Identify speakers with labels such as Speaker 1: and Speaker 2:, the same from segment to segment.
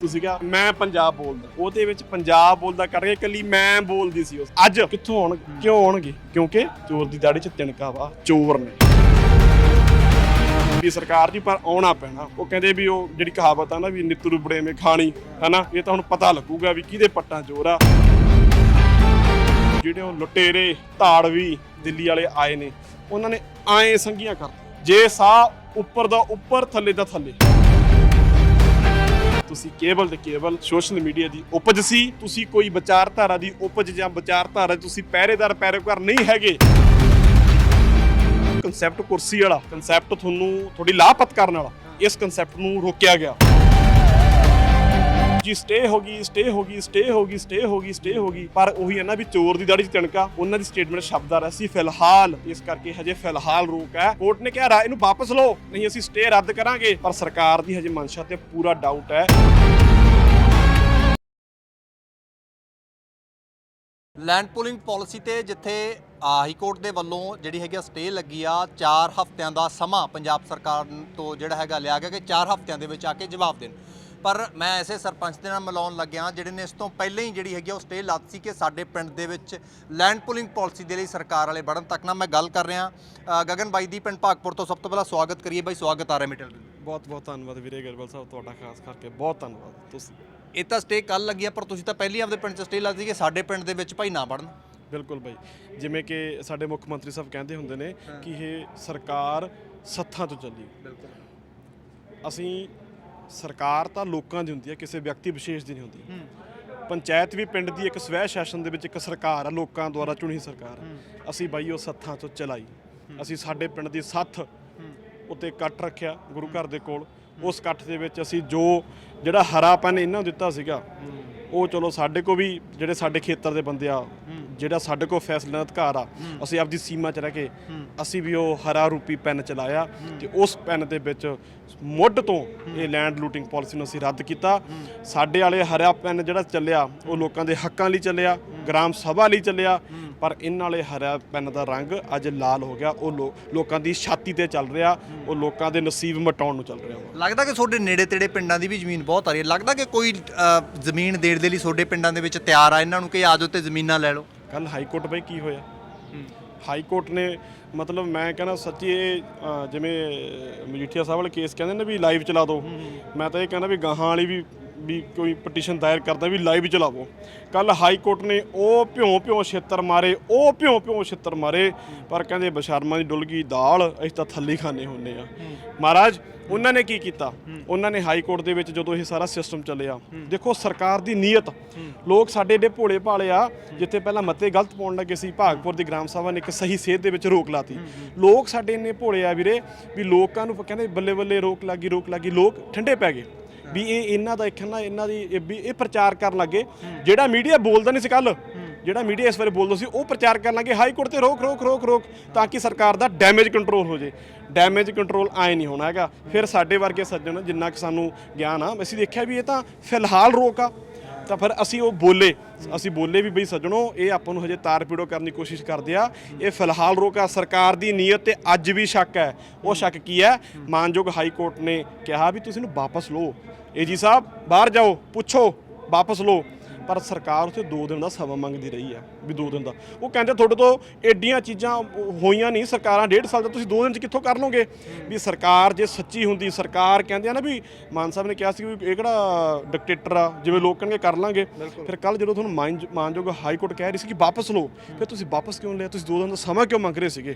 Speaker 1: ਤੁਸੀਂ ਕਿਹਾ ਮੈਂ ਪੰਜਾਬ ਬੋਲਦਾ। ਉਹਦੇ ਵਿੱਚ ਪੰਜਾਬ ਬੋਲਦਾ ਕਰਕੇ ਇਕੱਲੀ ਮੈਂ ਬੋਲਦੀ ਸੀ ਉਸ। ਅੱਜ ਕਿੱਥੋਂ ਆਉਣ, ਕਿਉਂ ਆਉਣਗੇ? ਕਿਉਂਕਿ ਚੋਰ ਦੀ ਦਾੜੀ 'ਚ ਤਿਣਕਾ ਵਾ, ਚੋਰ ਨੇ। ਵੀ ਸਰਕਾਰ ਜੀ ਪਰ ਆਉਣਾ ਪੈਣਾ। ਉਹ ਕਹਿੰਦੇ ਵੀ ਉਹ ਜਿਹੜੀ ਕਹਾਵਤ ਆ ਨਾ ਵੀ ਨਿੱਤ ਰੁਬੜੇ ਮੇ ਖਾਣੀ, ਹਨਾ? ਇਹ ਤਾਂ ਹੁਣ ਪਤਾ ਲੱਗੂਗਾ ਵੀ ਕਿਹਦੇ ਪੱਟਾਂ ਚੋਰ ਆ। ਜਿਹੜੇ ਉਹ ਲੁਟੇਰੇ, ਧਾੜਵੀ ਦਿੱਲੀ ਵਾਲੇ ਆਏ ਨੇ, ਉਹਨਾਂ ਨੇ ਆਏ ਸੰਗੀਆਂ ਕਰ ਜੇ ਸਾਹ ਉੱਪਰ ਦਾ ਉੱਪਰ, ਥੱਲੇ ਦਾ ਥੱਲੇ। ਤੁਸੀਂ ਕੇਵਲ ਤੇ ਕੇਵਲ ਸੋਸ਼ਲ ਮੀਡੀਆ ਦੀ ਉਪਜ ਸੀ, ਤੁਸੀਂ ਕੋਈ ਵਿਚਾਰਧਾਰਾ ਦੀ ਉਪਜ ਜਾਂ ਵਿਚਾਰਧਾਰਾ ਤੁਸੀਂ ਪਹਿਰੇਦਾਰ ਪੈਰੋਕਾਰ ਨਹੀਂ ਹੈਗੇ। ਕਨਸੈਪਟ ਕੁਰਸੀ ਵਾਲਾ ਕਨਸੈਪਟ ਤੁਹਾਨੂੰ ਥੋੜੀ ਲਾਪਤ ਕਰਨ ਵਾਲਾ, ਇਸ ਕਨਸੈਪਟ ਨੂੰ ਰੋਕਿਆ ਗਿਆ। ਜੀ ਸਟੇ ਹੋ ਗਈ ਸਟੇ ਹੋ ਗਈ ਸਟੇ ਹੋ ਗਈ ਸਟੇ ਹੋ ਗਈ ਸਟੇ ਹੋ ਗਈ। ਪਰ ਉਹੀ ਹੈ ਨਾ ਵੀ ਚੋਰ ਦੀ ਦਾੜੀ 'ਚ ਤਿਣਕਾ ਉਹਨਾਂ ਦੀ ਸਟੇਟਮੈਂਟ ਸ਼ਬਦਾਂ ਰਿਹਾ ਸੀ ਫਿਲਹਾਲ। ਇਸ ਕਰਕੇ ਹਜੇ ਫਿਲਹਾਲ ਰੋਕ ਹੈ। ਕੋਰਟ ਨੇ ਕਿਹਾ ਇਹਨੂੰ ਵਾਪਸ ਲਓ, ਨਹੀਂ ਅਸੀਂ ਸਟੇ ਰੱਦ ਕਰਾਂਗੇ। ਪਰ ਸਰਕਾਰ ਦੀ ਹਜੇ ਮਨਸ਼ਾ ਤੇ ਪੂਰਾ ਡਾਊਟ ਹੈ।
Speaker 2: ਲੈਂਡ ਪੂਲਿੰਗ ਪਾਲਿਸੀ ਤੇ ਜਿੱਥੇ ਹਾਈ ਕੋਰਟ ਦੇ ਵੱਲੋਂ ਜਿਹੜੀ ਹੈਗੀ ਸਟੇ ਲੱਗੀ ਆ 4 ਹਫ਼ਤਿਆਂ ਦਾ ਸਮਾਂ ਪੰਜਾਬ ਸਰਕਾਰ ਤੋਂ ਜਿਹੜਾ ਹੈਗਾ ਲਿਆ ਗਿਆ ਕਿ 4 ਹਫ਼ਤਿਆਂ ਦੇ ਵਿੱਚ ਆ ਕੇ ਜਵਾਬ ਦੇਣ। ਪਰ ਮੈਂ ਐਸੇ ਸਰਪੰਚ ਦੇ ਨਾਲ ਮਿਲਾਉਣ ਲੱਗਿਆ ਜਿਹੜੇ ਨੇ ਇਸ ਤੋਂ ਪਹਿਲਾਂ ਹੀ ਜਿਹੜੀ ਹੈਗੀ ਆ ਉਹ ਸਟੇ ਲੱਤ ਸੀ ਕਿ ਸਾਡੇ ਪਿੰਡ ਦੇ ਵਿੱਚ ਲੈਂਡ ਪੂਲਿੰਗ ਪਾਲਿਸੀ ਦੇ ਲਈ ਸਰਕਾਰ ਵਾਲੇ ਵੜਨ ਤੱਕ ਨਾ ਮੈਂ ਗੱਲ ਕਰ ਰਿਹਾ। ਗਗਨ ਬਾਈ ਦੀ ਪਿੰਡ ਭਾਗਪੁਰ ਤੋਂ ਸਭ ਤੋਂ ਪਹਿਲਾਂ ਸਵਾਗਤ ਕਰੀਏ। ਬਾਈ ਸਵਾਗਤ ਆ ਰਿਹਾ ਮਿਟਲ
Speaker 1: ਬਹੁਤ ਬਹੁਤ ਧੰਨਵਾਦ ਵੀਰੇ ਗਰਬਲ ਸਾਹਿਬ ਤੁਹਾਡਾ ਖਾਸ ਕਰਕੇ ਬਹੁਤ ਧੰਨਵਾਦ। ਤੁਸੀਂ
Speaker 2: ਇਹ ਤਾਂ ਸਟੇ ਕੱਲ ਲੱਗੀ ਆ ਪਰ ਤੁਸੀਂ ਤਾਂ ਪਹਿਲਾਂ ਆਪਦੇ ਪਿੰਡ 'ਚ ਸਟੇ ਲੱਦੀ ਕਿ ਸਾਡੇ ਪਿੰਡ ਦੇ ਵਿੱਚ ਭਾਈ ਨਾ ਵੜਨ।
Speaker 1: ਬਿਲਕੁਲ ਬਾਈ। ਜਿਵੇਂ ਕਿ ਸਾਡੇ ਮੁੱਖ ਮੰਤਰੀ ਸਾਹਿਬ ਕਹਿੰਦੇ ਹੁੰਦੇ ਨੇ ਕਿ ਇਹ ਸਰਕਾਰ ਸੱਥਾਂ ਤੋਂ ਚੱਲੀ।
Speaker 2: ਬਿਲਕੁਲ।
Speaker 1: ਅਸੀਂ ਸਰਕਾਰ ਤਾਂ ਲੋਕਾਂ ਦੀ ਹੁੰਦੀ ਹੈ ਕਿਸੇ ਵਿਅਕਤੀ ਵਿਸ਼ੇਸ਼ ਦੀ ਨਹੀਂ ਹੁੰਦੀ। ਪੰਚਾਇਤ ਵੀ ਪਿੰਡ ਦੀ ਇੱਕ ਸਵੈ ਸ਼ਾਸਨ ਦੇ ਵਿੱਚ ਇੱਕ ਸਰਕਾਰ ਆ ਲੋਕਾਂ ਦੁਆਰਾ ਚੁਣੀ ਸਰਕਾਰ। ਅਸੀਂ ਬਾਈ ਉਹ ਸੱਥਾਂ ਤੋਂ ਚਲਾਈ। ਅਸੀਂ ਸਾਡੇ ਪਿੰਡ ਦੀ ਸੱਥ ਉੱਤੇ ਕੱਟ ਰੱਖਿਆ ਗੁਰੂ ਘਰ ਦੇ ਕੋਲ। ਉਸ ਕੱਟ ਦੇ ਵਿੱਚ ਅਸੀਂ ਜੋ ਜਿਹੜਾ ਹਰਾਪਨ ਇਹਨਾਂ ਨੂੰ ਦਿੱਤਾ ਸੀਗਾ ਉਹ ਚਲੋ ਸਾਡੇ ਕੋ ਵੀ ਜਿਹੜੇ ਸਾਡੇ ਖੇਤਰ ਦੇ ਬੰਦੇ ਆ ਜਿਹੜਾ ਸਾਡੇ ਕੋ ਫੈਸਲੇ ਦਾ ਅਧਿਕਾਰ ਆ ਅਸੀਂ ਆਪਦੀ ਸੀਮਾ 'ਚ ਰਹਿ ਕੇ ਅਸੀਂ ਵੀ ਉਹ ਹਰਾ ਰੂਪੀ ਪੈਨ ਚਲਾਇਆ ਤੇ ਉਸ ਪੈਨ ਦੇ ਵਿੱਚ ਮੁੱਢ ਤੋਂ ਇਹ ਲੈਂਡ ਲੂਟਿੰਗ ਪਾਲਿਸੀ ਨੂੰ ਅਸੀਂ ਰੱਦ ਕੀਤਾ। ਸਾਡੇ ਵਾਲੇ ਹਰਾ ਪੈਨ ਜਿਹੜਾ ਚੱਲਿਆ ਉਹ ਲੋਕਾਂ ਦੇ ਹੱਕਾਂ ਲਈ ਚੱਲਿਆ ਗ੍ਰਾਮ ਸਭਾ ਲਈ ਚੱਲਿਆ ਪਰ ਇਹਨਾਂ ਵਾਲੇ ਹਰਾ ਪੈਨ ਦਾ ਰੰਗ ਅੱਜ ਲਾਲ ਹੋ ਗਿਆ। ਉਹ ਲੋ- ਲੋਕਾਂ ਦੀ ਛਾਤੀ ਤੇ ਚੱਲ ਰਿਹਾ। ਉਹ ਲੋਕਾਂ ਦੇ ਨਸੀਬ ਮਟਾਉਣ ਨੂੰ ਚੱਲ ਰਿਹਾ ਵਾ
Speaker 2: ਲੱਗਦਾ ਕਿ ਤੁਹਾਡੇ ਨੇੜੇ ਤੇੜੇ ਪਿੰਡਾਂ ਦੀ ਵੀ ਜ਼ਮੀਨ ਬਹੁਤ ਆ ਰਹੀ ਹੈ। ਲੱਗਦਾ ਕਿ ਕੋਈ ਅ, ਜ਼ਮੀਨ ਦੇਣ ਦੇ ਲਈ ਤੁਹਾਡੇ ਪਿੰਡਾਂ ਦੇ ਵਿੱਚ ਤਿਆਰ ਆ ਇਹਨਾਂ ਨੂੰ ਕਿ ਆਜੋ ਤੇ ਜ਼ਮੀਨਾਂ ਲੈ ਲਓ?
Speaker 1: ਕੱਲ ਹਾਈ ਕੋਰਟ ਬਈ ਕੀ ਹੋਇਆ? ਹਾਈ ਕੋਰਟ ਨੇ ਮਤਲਬ ਮੈਂ ਕਹਿੰਦਾ ਸੱਚੀ ਇਹ ਅ, ਜਿਵੇਂ ਮਜੀਠੀਆ ਸਾਹਿਬ ਵਾਲੇ ਕੇਸ ਕਹਿੰਦੇ ਨੇ ਵੀ ਲਾਈਵ ਚਲਾ ਦਿਓ। ਮੈਂ ਤਾਂ ਇਹ ਕਹਿੰਦਾ ਵੀ ਗਾਹਾਂ ਵਾਲੀ ਵੀ ਵੀ ਕੋਈ ਪਟੀਸ਼ਨ ਦਾਇਰ ਕਰਦਾ ਵੀ ਲਾਈਵ ਚਲਾਵੋ। ਕੱਲ ਹਾਈ ਕੋਰਟ ਨੇ ਉਹ ਭਿਉਂ ਭਿਉਂ ਛੇਤਰ ਮਾਰੇ, ਉਹ ਭਿਉਂ ਭਿਉਂ ਛਿੱਤਰ ਮਾਰੇ, ਪਰ ਕਹਿੰਦੇ ਬਸ਼ਰਮਾ ਦੀ ਡੁੱਲ ਗਈ ਦਾਲ ਅਸੀਂ ਤਾਂ ਥੱਲੇ ਖਾਣੇ ਹੁੰਨੇ ਆ। ਮਹਾਰਾਜ, ਉਹਨਾਂ ਨੇ ਕੀ ਕੀਤਾ? ਉਹਨਾਂ ਨੇ ਹਾਈ ਕੋਰਟ ਦੇ ਵਿੱਚ ਜਦੋਂ ਇਹ ਸਾਰਾ ਸਿਸਟਮ ਚੱਲਿਆ, ਦੇਖੋ ਸਰਕਾਰ ਦੀ ਨੀਅਤ। ਲੋਕ ਸਾਡੇ ਏਡੇ ਭੋਲੇ ਭਾਲੇ ਆ, ਜਿੱਥੇ ਪਹਿਲਾਂ ਮਤੇ ਗਲਤ ਪਾਉਣ ਲੱਗੇ ਸੀ, ਭਾਗਪੁਰ ਦੀ ਗ੍ਰਾਮ ਸਭਾ ਨੇ ਇੱਕ ਸਹੀ ਸੇਧ ਦੇ ਵਿੱਚ ਰੋਕ ਲਾਤੀ। ਲੋਕ ਸਾਡੇ ਇੰਨੇ ਭੋਲੇ ਆ ਵੀਰੇ, ਵੀ ਲੋਕਾਂ ਨੂੰ ਕਹਿੰਦੇ ਬੱਲੇ ਬੱਲੇ ਰੋਕ ਲੱਗੀ ਰੋਕ ਲੱਗੀ, ਲੋਕ ਠੰਡੇ ਪੈ ਗਏ। ਵੀ ਇਹ ਇਹਨਾਂ ਦਾ ਇੱਕ ਨਾ ਇਹਨਾਂ ਦੀ ਇਹ ਵੀ ਇਹ ਪ੍ਰਚਾਰ ਕਰਨ ਲੱਗੇ। ਜਿਹੜਾ ਮੀਡੀਆ ਬੋਲਦਾ ਨਹੀਂ ਸੀ ਕੱਲ ਜਿਹੜਾ ਮੀਡੀਆ ਇਸ ਬਾਰੇ ਬੋਲਦਾ ਸੀ, ਉਹ ਪ੍ਰਚਾਰ ਕਰਨ ਲੱਗੇ, ਹਾਈ ਕੋਰਟ ਤੇ ਰੋਕ ਰੋਕ ਰੋਕ ਰੋਕ, ਤਾਂ ਕਿ ਸਰਕਾਰ ਦਾ ਡੈਮੇਜ ਕੰਟਰੋਲ ਹੋ ਜੇ। ਡੈਮੇਜ ਕੰਟਰੋਲ ਆਏ ਨਹੀਂ ਹੋਣਾ ਹੈਗਾ। ਫਿਰ ਸਾਡੇ ਵਰਗੇ ਸੱਜਣ, ਜਿੰਨਾ ਕਿ ਸਾਨੂੰ ਗਿਆਨ ਆ, ਅਸੀਂ ਦੇਖਿਆ ਵੀ ਇਹ ਤਾਂ ਫਿਲਹਾਲ ਰੋਕ ਆ। ਤਾਂ ਫਿਰ ਅਸੀਂ ਉਹ ਬੋਲੇ, ਅਸੀਂ ਬੋਲੇ ਵੀ ਬਈ ਸੱਜਣੋ, ਇਹ ਆਪਾਂ ਨੂੰ ਹਜੇ ਤਾਰ ਪੀੜੋ ਕਰਨ ਦੀ ਕੋਸ਼ਿਸ਼ ਕਰਦੇ ਆ। ਇਹ ਫਿਲਹਾਲ ਰੋਕਾ, ਸਰਕਾਰ ਦੀ ਨੀਅਤ ਤੇ ਅੱਜ ਵੀ ਸ਼ੱਕ ਹੈ। ਉਹ ਸ਼ੱਕ ਕੀ ਹੈ? ਮਾਨਯੋਗ ਹਾਈ ਕੋਰਟ ਨੇ ਕਿਹਾ ਵੀ ਤੁਸੀਂ ਇਹਨੂੰ ਵਾਪਸ ਲਓ। ਏਜੀ ਸਾਹਿਬ, ਬਾਹਰ ਜਾਓ, ਪੁੱਛੋ, ਵਾਪਸ ਲਓ। ਪਰ ਸਰਕਾਰ ਉੱਥੇ 2 ਦਿਨ ਦਾ ਸਮਾਂ ਮੰਗਦੀ ਰਹੀ ਹੈ ਵੀ 2 ਦਿਨ ਦਾ। ਉਹ ਕਹਿੰਦੇ ਤੁਹਾਡੇ ਤੋਂ ਐਡੀਆਂ ਚੀਜ਼ਾਂ ਹੋਈਆਂ ਨਹੀਂ ਸਰਕਾਰਾਂ ਡੇਢ ਸਾਲ ਦਾ ਤੁਸੀਂ 2 ਦਿਨ ਚ ਕਿੱਥੋਂ ਕਰ ਲਓਗੇ? ਵੀ ਸਰਕਾਰ ਜੇ ਸੱਚੀ ਹੁੰਦੀ ਸਰਕਾਰ ਕਹਿੰਦੇ ਆ ਨਾ ਵੀ ਮਾਨ ਸਾਹਿਬ ਨੇ ਕਿਹਾ ਸੀ ਵੀ ਇਹ ਕਿਹੜਾ ਡਿਕਟੇਟਰ ਆ ਜਿਵੇਂ ਲੋਕ ਕਹਿਣਗੇ ਕਰ ਲਾਂਗੇ। ਫਿਰ ਕੱਲ ਜਦੋਂ ਤੁਹਾਨੂੰ ਮਾਨ ਮਾਨਯੋਗ ਹਾਈ ਕੋਰਟ ਕਹਿ ਰਹੀ ਸੀ ਕਿ ਵਾਪਸ ਲਓ ਫਿਰ ਤੁਸੀਂ ਵਾਪਸ ਕਿਉਂ ਲਿਆ? ਤੁਸੀਂ 2 ਦਿਨ ਦਾ ਸਮਾਂ ਕਿਉਂ ਮੰਗ ਰਹੇ ਸੀਗੇ?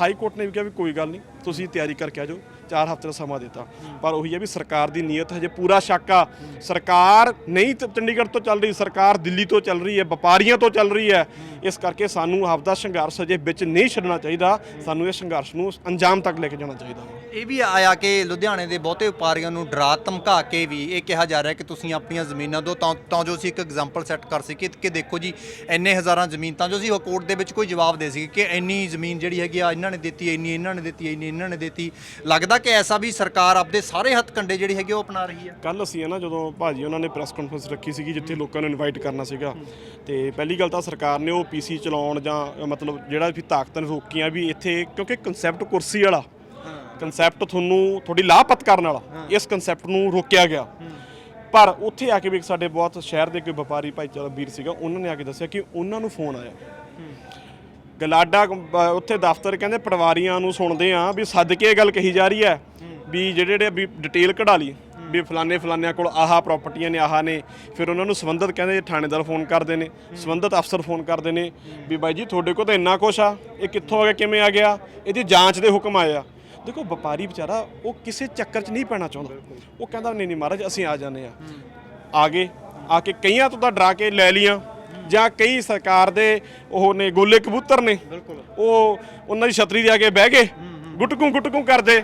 Speaker 1: ਹਾਈ ਕੋਰਟ ਨੇ ਵੀ ਕਿਹਾ ਵੀ ਕੋਈ ਗੱਲ ਨਹੀਂ ਤੁਸੀਂ ਤਿਆਰੀ ਕਰਕੇ ਆ ਜਾਓ। 4 ਹਫ਼ਤੇ ਦਾ ਸਮਾਂ ਦਿੱਤਾ। ਪਰ ਉਹੀ ਹੈ ਵੀ ਸਰਕਾਰ ਦੀ ਨੀਅਤ ਹਜੇ ਪੂਰਾ ਸ਼ੱਕ ਆ। ਸਰਕਾਰ ਨਹੀਂ ਤੇ ਚੰਡੀਗੜ੍ਹ ਤੋਂ ਚੱਲ ਰਹੀ, ਸਰਕਾਰ ਦਿੱਲੀ ਤੋਂ ਚੱਲ ਰਹੀ ਹੈ, ਵਪਾਰੀਆਂ ਤੋਂ ਚੱਲ ਰਹੀ ਹੈ। ਇਸ ਕਰਕੇ ਸਾਨੂੰ ਆਪਦਾ ਸੰਘਰਸ਼ ਹਜੇ ਵਿੱਚ ਨਹੀਂ ਛੱਡਣਾ ਚਾਹੀਦਾ। ਸਾਨੂੰ ਇਹ ਸੰਘਰਸ਼ ਨੂੰ ਅੰਜਾਮ ਤੱਕ ਲੈ ਕੇ ਜਾਣਾ ਚਾਹੀਦਾ।
Speaker 2: ਇਹ ਵੀ ਆਇਆ ਕਿ ਲੁਧਿਆਣੇ ਦੇ ਬਹੁਤੇ ਵਪਾਰੀਆਂ ਨੂੰ ਡਰਾ ਧਮਕਾ ਕੇ ਵੀ ਇਹ ਕਿਹਾ ਜਾ ਰਿਹਾ ਕਿ ਤੁਸੀਂ ਆਪਣੀਆਂ ਜ਼ਮੀਨਾਂ ਦਿਓ ਤਾਂ ਤਾਂ ਜੋ ਅਸੀਂ ਇੱਕ ਐਗਜ਼ਾਮਪਲ ਸੈੱਟ ਕਰ ਸਕੀਏ ਕਿ ਦੇਖੋ ਜੀ, ਇੰਨੇ ਹਜ਼ਾਰਾਂ ਜ਼ਮੀਨ, ਤਾਂ ਜੋ ਅਸੀਂ ਕੋਰਟ ਦੇ ਵਿੱਚ ਕੋਈ ਜਵਾਬ ਦੇ ਸਕੀਏ ਕਿ ਇੰਨੀ ਜ਼ਮੀਨ ਜਿਹੜੀ ਹੈਗੀ ਆ, ਇਹਨਾਂ ਨੇ ਦਿੱਤੀ, ਇੰਨੀ, ਇਹਨਾਂ ਨੇ ਦਿੱਤੀ, ਇੰਨੀ, ਇਹਨਾਂ ਨੇ ਦਿੱਤੀ। ਲੱਗਦਾ ਕਿ ਐਸਾ ਵੀ ਸਰਕਾਰ ਆਪਦੇ ਸਾਰੇ ਹੱਥ ਕੰਡੇ ਜਿਹੜੀ ਹੈਗੀ ਉਹ ਅਪਣਾ ਰਹੀ ਹੈ?
Speaker 1: ਕੱਲ ਅਸੀਂ ਹੈ ਨਾ ਜਦੋਂ ਭਾਜੀ ਉਹਨਾਂ ਨੇ ਪ੍ਰੈਸ ਕਾਨਫਰੰਸ ਰੱਖੀ ਸੀਗੀ ਜਿੱਥੇ ਲੋਕਾਂ ਨੂੰ ਇਨਵਾਈਟ ਕਰਨਾ ਸੀਗਾ, ਤੇ ਪਹਿਲੀ ਗੱਲ ਤਾਂ ਸਰਕਾਰ ਨੇ ਉਹ ਪੀਸੀ ਚਲਾਉਣ ਜਾਂ ਮਤਲਬ ਜਿਹੜਾ ਵੀ ਤਾਕਤਾਂ ਨੇ ਰੋਕੀਆਂ ਵੀ ਇੱਥੇ ਕਿਉਂਕਿ ਕਨਸੈਪਟ ਕੁਰਸੀ ਵਾਲਾ ਕਨਸੈਪਟ ਤੁਹਾਨੂੰ ਤੁਹਾਡੀ ਲਾਪਤ ਕਰਨ ਵਾਲਾ, ਇਸ ਕਨਸੈਪਟ ਨੂੰ ਰੋਕਿਆ ਗਿਆ। ਪਰ ਉੱਥੇ ਆ ਕੇ ਵੀ ਸਾਡੇ ਬਹੁਤ ਸ਼ਹਿਰ ਦੇ ਕੋਈ ਵਪਾਰੀ ਭਾਈਚਾਰਾ ਵੀਰ ਸੀਗਾ, ਉਹਨਾਂ ਨੇ ਆ ਕੇ ਦੱਸਿਆ ਕਿ ਉਹਨਾਂ ਨੂੰ ਫੋਨ ਆਇਆ। ਗਲਾਡਾ ਅ, ਉੱਥੇ ਦਫ਼ਤਰ ਕਹਿੰਦੇ ਪਟਵਾਰੀਆਂ ਨੂੰ ਸੁਣਦੇ ਆ ਵੀ ਸੱਦ ਕੇ ਇਹ ਗੱਲ ਕਹੀ ਜਾ ਰਹੀ ਹੈ ਵੀ ਜਿਹੜੇ ਜਿਹੜੇ ਵੀ ਡਿਟੇਲ ਕਢਾ ਲਈ ਵੀ ਫਲਾਣੇ ਫਲਾਣਿਆਂ ਕੋਲ ਆਹਾ ਪ੍ਰਾਪਰਟੀਆਂ ਨੇ ਆਹਾ ਨੇ। ਫਿਰ ਉਹਨਾਂ ਨੂੰ ਸੰਬੰਧਿਤ ਕਹਿੰਦੇ ਥਾਣੇਦਾਰ ਫੋਨ ਕਰਦੇ ਨੇ ਸੰਬੰਧਿਤ ਅਫਸਰ ਫੋਨ ਕਰਦੇ ਨੇ ਵੀ ਬਾਈ ਜੀ ਤੁਹਾਡੇ ਕੋਲ ਤਾਂ ਇੰਨਾ ਕੁਛ ਆ ਇਹ ਕਿੱਥੋਂ ਆ ਗਿਆ ਕਿਵੇਂ ਆ ਗਿਆ? ਇਹਦੀ ਜਾਂਚ ਦੇ ਹੁਕਮ ਆਏ ਆ। ਦੇਖੋ ਵਪਾਰੀ ਵਿਚਾਰਾ ਉਹ ਕਿਸੇ ਚੱਕਰ 'ਚ ਨਹੀਂ ਪੈਣਾ ਚਾਹੁੰਦਾ। ਉਹ ਕਹਿੰਦਾ ਨਹੀਂ ਨਹੀਂ ਮਹਾਰਾਜ ਅਸੀਂ ਆ ਜਾਂਦੇ ਆ ਆ ਗਏ ਆ ਕੇ ਕਈਆਂ ਤੋਂ ਤਾਂ ਡਰਾ ਕੇ ਲੈ ਲੀਆਂ ਜਾਂ ਕਈ ਸਰਕਾਰ ਦੇ ਉਹ ਨੇ ਗੋਲੇ ਕਬੂਤਰ ਨੇ ਉਹ ਉਹਨਾਂ ਦੀ ਛਤਰੀ ਦੇ ਅੱਗੇ ਬਹਿ ਗਏ ਗੁਟਕੂ ਗੁਟਕੂ ਕਰਦੇ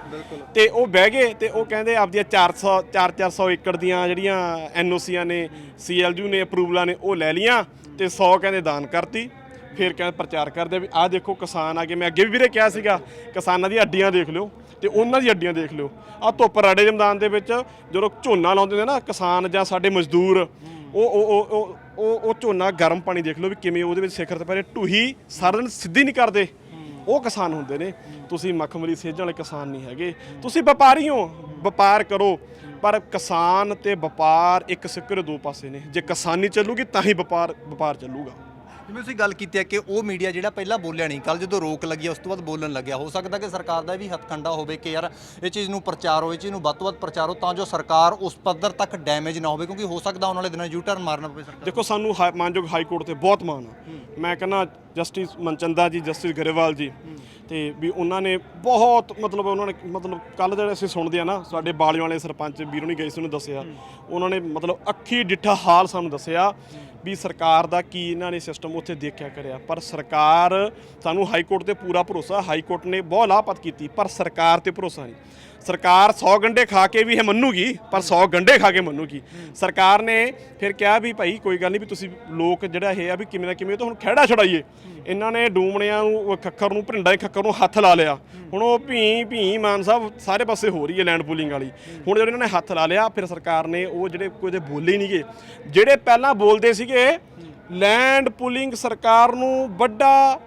Speaker 1: ਤੇ ਉਹ ਬਹਿ ਗਏ ਤੇ ਉਹ ਕਹਿੰਦੇ ਆਪਦੀਆਂ 400 4 400 ਏਕੜ ਦੀਆਂ ਜਿਹੜੀਆਂ ਐਨਓਸੀਆਂ ਨੇ ਸੀਐਲਯੂ ਨੇ ਅਪਰੂਵਲਾਂ ਨੇ ਉਹ ਲੈ ਲੀਆਂ ਤੇ 100 ਕਹਿੰਦੇ ਦਾਨ ਕਰਤੀ ਫਿਰ ਕਹਿੰਦੇ ਪ੍ਰਚਾਰ ਕਰਦੇ ਵੀ ਆਹ ਦੇਖੋ ਕਿਸਾਨ ਆ ਗਏ। ਮੈਂ ਅੱਗੇ ਵੀ ਵੀਰੇ ਕਿਹਾ ਸੀਗਾ ਕਿਸਾਨਾਂ ਦੀਆਂ ਅੱਡੀਆਂ ਦੇਖ ਲਿਓ ਤੇ ਉਹਨਾਂ ਦੀਆਂ ਅੱਡੀਆਂ ਦੇਖ ਲਿਓ। ਆ ਧੁੱਪ ਰਾੜੇ ਦੇ ਮੈਦਾਨ ਦੇ ਵਿੱਚ ਜਦੋਂ ਝੋਨਾ ਲਾਉਂਦੇ ਨੇ ਨਾ ਕਿਸਾਨ ਜਾਂ ਸਾਡੇ ਮਜ਼ਦੂਰ ਉਹ ਉਹ ਉਹ ਉਹ ਉਹ ਝੋਨਾ ਗਰਮ ਪਾਣੀ ਦੇਖ ਲਓ ਵੀ ਕਿਵੇਂ ਉਹਦੇ ਵਿੱਚ ਸਿਖਰ ਤੇ ਪਰੇ ਢੂਹੀ ਸਾਰਾ ਦਿਨ ਸਿੱਧੀ ਨਹੀਂ ਕਰਦੇ। ਉਹ ਕਿਸਾਨ ਹੁੰਦੇ ਨੇ। ਤੁਸੀਂ ਮਖਮਲੀ ਸੇਜਣ ਵਾਲੇ ਕਿਸਾਨ ਨਹੀਂ ਹੈਗੇ। ਤੁਸੀਂ ਵਪਾਰੀ ਹੋ, ਵਪਾਰ ਕਰੋ। ਪਰ ਕਿਸਾਨ ਤੇ ਵਪਾਰ ਇੱਕ ਸਿੱਕੇ ਦੇ ਦੋ ਪਾਸੇ ਨੇ। ਜੇ ਕਿਸਾਨੀ ਚੱਲੂਗੀ ਤਾਂ ਹੀ ਵਪਾਰ ਵਪਾਰ ਚੱਲੂਗਾ।
Speaker 2: ਜਿਵੇਂ ਤੁਸੀਂ ਗੱਲ ਕੀਤੀ ਹੈ ਕਿ ਉਹ ਮੀਡੀਆ ਜਿਹੜਾ ਪਹਿਲਾਂ ਬੋਲਿਆ ਨਹੀਂ ਕੱਲ ਜਦੋਂ ਰੋਕ ਲੱਗੀ ਉਸ ਤੋਂ ਬਾਅਦ ਬੋਲਣ ਲੱਗਿਆ। ਹੋ ਸਕਦਾ ਕਿ ਸਰਕਾਰ ਦਾ ਵੀ ਹੱਥ ਖੰਡਾ ਹੋਵੇ ਕਿ ਯਾਰ ਇਹ ਚੀਜ਼ ਨੂੰ ਪ੍ਰਚਾਰ ਹੋਵੇ ਚੀਜ਼ ਨੂੰ ਵੱਧ ਤੋਂ ਵੱਧ ਪ੍ਰਚਾਰ ਹੋ ਤਾਂ ਜੋ ਸਰਕਾਰ ਉਸ ਪੱਧਰ ਤੱਕ ਡੈਮੇਜ ਨਾ ਹੋਵੇ ਕਿਉਂਕਿ ਹੋ ਸਕਦਾ ਆਉਣ ਵਾਲੇ ਦਿਨਾਂ ਯੂ ਟਰਨ ਮਾਰਨਾ ਪਵੇ ਸਰਕਾਰ
Speaker 1: ਦੇਖੋ ਸਾਨੂੰ ਹਾਈ- ਮਾਨਯੋਗ ਹਾਈ ਕੋਰਟ ਤੇ ਬਹੁਤ ਮਾਣ ਆ। ਮੈਂ ਕਹਿੰਦਾ ਜਸਟਿਸ ਮਨਚੰਦਾ ਜੀ ਜਸਟਿਸ ਗਰੇਵਾਲ ਜੀ ਤੇ ਵੀ ਉਹਨਾਂ ਨੇ ਬਹੁਤ ਮਤਲਬ ਉਹਨਾਂ ਨੇ ਮਤਲਬ ਕੱਲ ਜਿਹੜੇ ਅਸੀਂ ਸੁਣਦੇ ਆ ਨਾ ਸਾਡੇ ਬਾਲਿਆਂ ਵਾਲੇ ਸਰਪੰਚ ਵੀਰੋਂ ਨਹੀਂ ਗਏ ਸੀ ਉਹਨੂੰ ਦੱਸਿਆ। ਉਹਨਾਂ ਨੇ ਮਤਲਬ ਅੱਖੀ ਡਿੱਠਾ ਹਾਲ ਸਾਨੂੰ ਦੱਸਿਆ। ਵੀ ਸਰਕਾਰ ਦਾ ਕੀ ਇਹਨਾਂ ਨੇ ਸਿਸਟਮ ਉੱਥੇ ਦੇਖਿਆ ਕਰਿਆ। ਪਰ ਸਰਕਾਰ ਸਾਨੂੰ ਹਾਈ ਕੋਰਟ ਤੇ ਪੂਰਾ ਭਰੋਸਾ ਹਾਈ ਕੋਰਟ ਨੇ ਬਹੁਤ ਲਾਪਤ ਕੀਤੀ, ਪਰ ਸਰਕਾਰ ਤੇ ਭਰੋਸਾ ਨਹੀਂ। ਸਰਕਾਰ 100 ਗੰਡੇ ਖਾ ਕੇ ਵੀ ਇਹ ਮੰਨੂਗੀ, ਪਰ 100 ਗੰਡੇ ਖਾ ਕੇ ਮੰਨੂਗੀ। ਸਰਕਾਰ ਨੇ ਫਿਰ ਕਿਹਾ ਵੀ ਭਾਈ ਕੋਈ ਗੱਲ ਨਹੀਂ ਵੀ ਤੁਸੀਂ ਲੋਕ ਜਿਹੜਾ ਇਹ ਆ ਵੀ ਕਿਵੇਂ ਨਾ ਕਿਵੇਂ ਤਾਂ ਹੁਣ ਖਹਿੜਾ ਛੜਾਈਏ ਇਹਨਾਂ ਨੇ ਡੂਮਣਿਆਂ ਨੂੰ ਖੱਖਰ ਨੂੰ ਭਿੰਡਾ ਦੇ ਖੱਖਰ ਨੂੰ ਹੱਥ ਲਾ ਲਿਆ। ਹੁਣ ਉਹ ਭੀ ਭੀ ਮਾਨ ਸਾਹਿਬ ਸਾਰੇ ਪਾਸੇ ਹੋ ਰਹੀ ਹੈ ਲੈਂਡ ਪੂਲਿੰਗ ਵਾਲੀ। ਹੁਣ ਜਦੋਂ ਇਹਨਾਂ ਨੇ ਹੱਥ ਲਾ ਲਿਆ, ਫਿਰ ਸਰਕਾਰ ਨੇ ਉਹ ਜਿਹੜੇ ਕੋਈ ਦੇ ਬੋਲੇ ਹੀ ਨਹੀਂਗੇ ਜਿਹੜੇ ਪਹਿਲਾਂ ਬੋਲਦੇ ਸੀਗੇ ਲੈਂਡ ਪੂਲਿੰਗ ਸਰਕਾਰ ਨੂੰ ਵੱਡਾ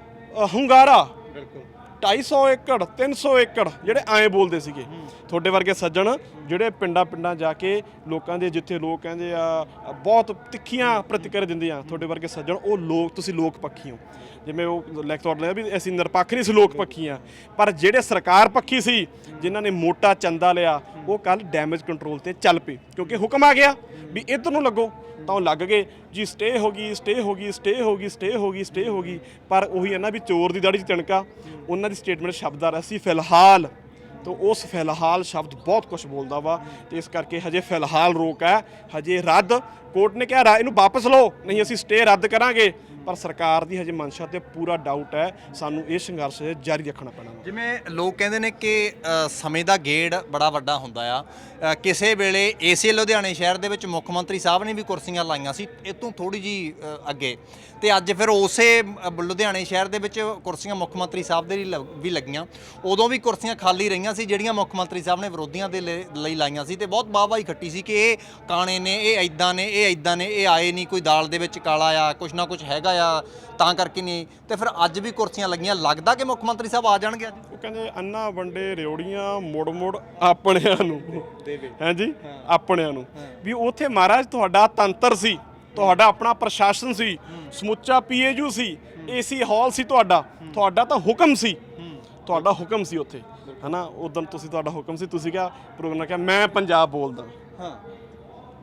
Speaker 1: ਹੁੰਗਾਰਾ। ਬਿਲਕੁਲ। 250 ਏਕੜ 300 ਏਕੜ ਜਿਹੜੇ ਐਂ ਬੋਲਦੇ ਸੀਗੇ। ਤੁਹਾਡੇ ਵਰਗੇ ਸੱਜਣ ਜਿਹੜੇ ਪਿੰਡਾਂ ਪਿੰਡਾਂ ਜਾ ਕੇ ਲੋਕਾਂ ਦੇ ਜਿੱਥੇ ਲੋਕ ਕਹਿੰਦੇ ਆ ਬਹੁਤ ਤਿੱਖੀਆਂ ਪ੍ਰਤੀਕਿਰਿਆ ਦਿੰਦੇ ਆ ਤੁਹਾਡੇ ਵਰਗੇ ਸੱਜਣ ਉਹ ਲੋਕ ਤੁਸੀਂ ਲੋਕ ਪੱਖੀ ਹੋ। ਜਿਵੇਂ ਉਹ ਲੈਕ ਤੁਹਾਡੇ ਨਾਲ ਵੀ ਅਸੀਂ ਨਿਰਪੱਖ ਨਹੀਂ ਸੀ ਲੋਕ ਪੱਖੀ ਆ। ਪਰ ਜਿਹੜੇ ਸਰਕਾਰ ਪੱਖੀ ਸੀ ਜਿਨ੍ਹਾਂ ਨੇ ਮੋਟਾ ਚੰਦਾ ਲਿਆ ਉਹ ਕੱਲ ਡੈਮੇਜ ਕੰਟਰੋਲ ਤੇ ਚੱਲ ਪਏ ਕਿਉਂਕਿ ਹੁਕਮ ਆ ਗਿਆ। ਵੀ ਇੱਧਰ ਨੂੰ ਲੱਗੋ। ਤਾਂ ਉਹ ਲੱਗ ਗਏ, ਜੀ ਸਟੇ ਹੋ ਗਈ ਸਟੇ ਹੋ ਗਈ ਸਟੇ ਹੋ ਗਈ ਸਟੇ ਹੋ ਗਈ ਸਟੇ ਹੋ ਗਈ। ਪਰ ਉਹੀ ਹੈ ਨਾ ਵੀ ਚੋਰ ਦੀ ਦਾੜੀ 'ਚ ਤਿਣਕਾ। ਉਹਨਾਂ ਦੀ ਸਟੇਟਮੈਂਟ ਸ਼ਬਦਾਰ ਸੀ ਫਿਲਹਾਲ। ਤਾਂ ਉਸ ਫਿਲਹਾਲ ਸ਼ਬਦ ਬਹੁਤ ਕੁਝ ਬੋਲਦਾ ਵਾ। ਤੇ ਇਸ ਕਰਕੇ ਹਜੇ ਫਿਲਹਾਲ ਰੋਕ ਹੈ, ਹਜੇ ਰੱਦ। ਕੋਰਟ ਨੇ ਕਿਹਾ ਰਾ- ਇਹਨੂੰ ਵਾਪਸ ਲਓ। ਨਹੀਂ, ਅਸੀਂ ਸਟੇ ਰੱਦ ਕਰਾਂਗੇ। ਪਰ ਸਰਕਾਰ ਦੀ ਹਜੇ ਮਨਸ਼ਾ ਤੇ ਪੂਰਾ ਡਾਊਟ ਹੈ। ਸਾਨੂੰ ਇਹ ਸੰਘਰਸ਼ ਜਾਰੀ ਰੱਖਣਾ ਪੈਣਾ
Speaker 2: ਜਿਵੇਂ ਲੋਕ ਕਹਿੰਦੇ ਨੇ ਕਿ ਅ, ਸਮੇਂ ਦਾ ਗੇੜ ਬੜਾ ਵੱਡਾ ਹੁੰਦਾ ਆ। ਅ, ਕਿਸੇ ਵੇਲੇ ਏਸੇ ਲੁਧਿਆਣੇ ਸ਼ਹਿਰ ਦੇ ਵਿੱਚ ਮੁੱਖ ਮੰਤਰੀ ਸਾਹਿਬ ਨੇ ਵੀ ਕੁਰਸੀਆਂ ਲਾਈਆਂ ਸੀ ਇਹ ਤੋਂ ਥੋੜੀ ਜੀ ਅ, ਅੱਗੇ। ਤੇ ਅੱਜ ਫਿਰ ਉਸੇ ਅ, ਲੁਧਿਆਣੇ ਸ਼ਹਿਰ ਦੇ ਵਿੱਚ ਕੁਰਸੀਆਂ ਮੁੱਖ ਮੰਤਰੀ ਸਾਹਿਬ ਦੇ ਲਈ ਲ- ਵੀ ਲੱਗੀਆਂ। ਉਦੋਂ ਵੀ ਕੁਰਸੀਆਂ ਖਾਲੀ ਰਹੀਆਂ ਸੀ ਜਿਹੜੀਆਂ ਮੁੱਖ ਮੰਤਰੀ ਸਾਹਿਬ ਨੇ ਵਿਰੋਧੀਆਂ ਦੇ ਲਈ ਲਈ ਲਾਈਆਂ ਸੀ। ਤੇ ਬਹੁਤ ਵਾਹਵਾਹੀ ਖੱਟੀ ਸੀ ਕਿ ਇਹ ਕਾਣੇ ਨੇ ਇਹ ਐਦਾਂ ਨੇ ਇਹ ਐਦਾਂ ਨੇ ਇਹ ਆਏ ਨਹੀਂ ਕੋਈ ਦਾਲ ਦੇ ਵਿੱਚ ਕਾਲਾ ਆ ਕੁਛ ਨਾ ਕੁਛ ਹੈਗਾ ਆ ਤਾਂ ਕਰਕੇ ਨਹੀਂ। ਤੇ ਫਿਰ ਅੱਜ ਵੀ ਕੁਰਸੀਆਂ ਲੱਗੀਆਂ। ਲੱਗਦਾ ਕਿ ਮੁੱਖ ਮੰਤਰੀ ਸਾਹਿਬ ਆ ਜਾਣਗੇ ਅੱਜ?
Speaker 1: ਉਹ ਕਹਿੰਦੇ ਅੰਨਾ ਵੰਡੇ ਰਿਉੜੀਆਂ ਮੁੜ ਮੁੜ ਆਪਣਿਆਂ ਨੂੰ। ਹਾਂਜੀ ਆਪਣਿਆਂ ਨੂੰ। ਵੀ ਉਥੇ ਮਹਾਰਾਜ ਤੁਹਾਡਾ ਤੰਤਰ ਸੀ ਤੁਹਾਡਾ ਆਪਣਾ ਪ੍ਰਸ਼ਾਸਨ ਸੀ ਸਮੁੱਚਾ ਪੀਏਯੂ ਸੀ ਏਸੀ ਹਾਲ ਸੀ ਤੁਹਾਡਾ। ਤੁਹਾਡਾ ਤਾਂ ਹੁਕਮ ਸੀ। ਤੁਹਾਡਾ ਹੁਕਮ ਸੀ ਉੱਥੇ। ਹਨਾ? ਉਦੋਂ ਤੁਸੀਂ ਤੁਹਾਡਾ ਹੁਕਮ ਸੀ ਤੁਸੀਂ ਕਿਹਾ ਪ੍ਰੋਗਰਾਮ ਕਿਹਾ ਮੈਂ ਪੰਜਾਬ ਬੋਲਦਾ।
Speaker 2: ਹਾਂ।